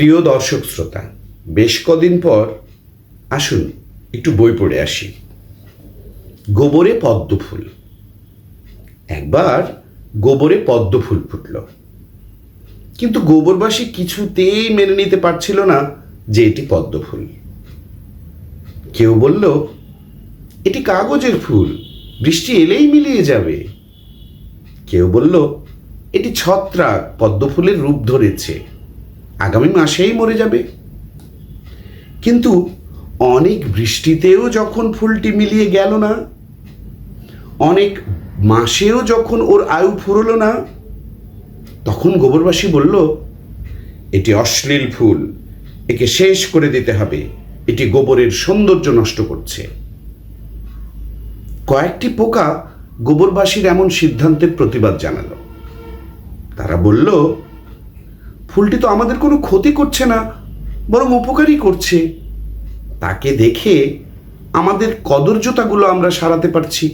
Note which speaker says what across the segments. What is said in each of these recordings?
Speaker 1: প্রিয় দর্শক শ্রোতা, বেশ কদিন পর আসুন একটু বই পড়ে আসি। গোবরে পদ্ম ফুল। একবার গোবরে পদ্ম ফুল ফুটল। কিন্তু গোবরবাসী কিছুতেই মেনে নিতে পারছিল না যে এটি পদ্ম ফুল। কেউ বলল, এটি কাগজের ফুল, বৃষ্টি এলেই মিলিয়ে যাবে। কেউ বলল, এটি ছত্রাক পদ্ম ফুলের রূপ ধরেছে। আগামী মাসেই মরে যাবে। কিন্তু অনেক বৃষ্টিতেও যখন ফুলটি মিলিয়ে গেল না, অনেক মাসেও যখন ওর আয়ু ফুরলো না, তখন গোবরবাসী বলল, এটি অশ্লীল ফুল, একে শেষ করে দিতে হবে। এটি গোবরের সৌন্দর্য নষ্ট করছে। কয়েকটি পোকা গোবরবাসীর এমন সিদ্ধান্তের প্রতিবাদ জানালো। তারা বলল ফুলটি তো আমাদের কোনো ক্ষতি করছে না, বরং উপকারই করছে। তাকে দেখে আমাদের কদর্যতাগুলো আমরা সারাতে পারছি।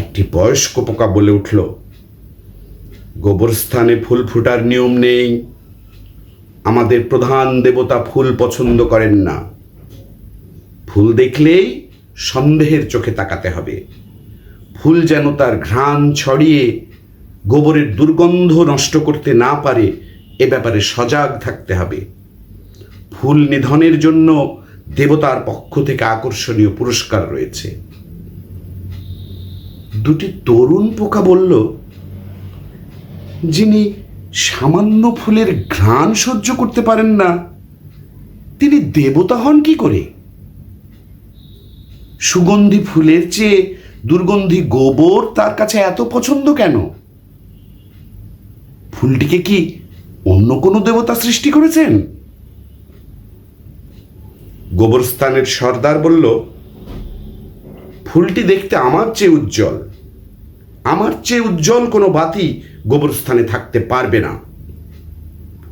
Speaker 1: একটি বয়স্ক পোকা বলে উঠল, গোবরস্থানে ফুল ফোটার নিয়ম নেই। আমাদের প্রধান দেবতা ফুল পছন্দ করেন না। ফুল দেখলেই সন্দেহের চোখে তাকাতে হবে। ফুল যেন তার ঘ্রাণ ছড়িয়ে গোবরের দুর্গন্ধ নষ্ট করতে না পারে, এ ব্যাপারে সজাগ থাকতে হবে। ফুল নিধনের জন্য দেবতার পক্ষ থেকে আকর্ষণীয় পুরস্কার রয়েছে। দুটি তরুণ পোকা বলল, যিনি সামান্য ফুলের ঘ্রাণ সহ্য করতে পারেন না, তিনি দেবতা হন কি করে? সুগন্ধি ফুলের চেয়ে দুর্গন্ধি গোবর তার কাছে এত পছন্দ কেন? ফুলটিকে কি অন্য কোনো দেবতা সৃষ্টি করেছেন? গোবরস্থানের সর্দার বলল, ফুলটি দেখতে আমার চেয়ে উজ্জ্বল। আমার চেয়ে উজ্জ্বল কোনো বাতি গোবরস্থানে থাকতে পারবে না।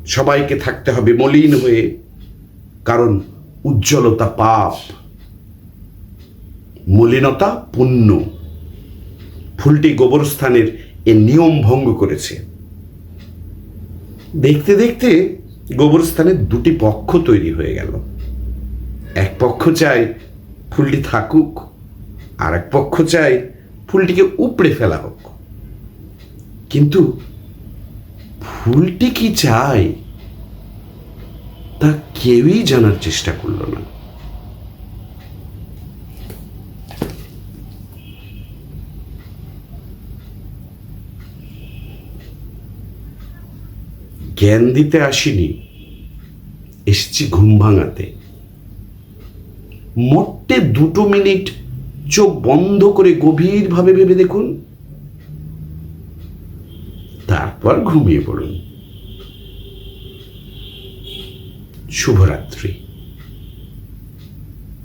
Speaker 1: সবাইকে থাকতে হবে মলিন হয়ে, কারণ উজ্জ্বলতা পাপ। মলিনতা পুণ্য। ফুলটি গোবরস্থানের এ নিয়ম ভঙ্গ করেছে। দেখতে দেখতে গোবরস্থানে দুটি পক্ষ তৈরি হয়ে গেল। এক পক্ষ চায় ফুলটি থাকুক, আর এক পক্ষ চায় ফুলটিকে উপড়ে ফেলা হোক। কিন্তু ফুলটি কি চায়, তা কেউই জানার চেষ্টা করল না। জ্ঞান দিতে আসিনি, এসছি ঘুম ভাঙাতে। মোটে দুটো মিনিট চোখ বন্ধ করে গভীরভাবে ভেবে দেখুন। তারপর ঘুমিয়ে পড়ুন। শুভরাত্রি।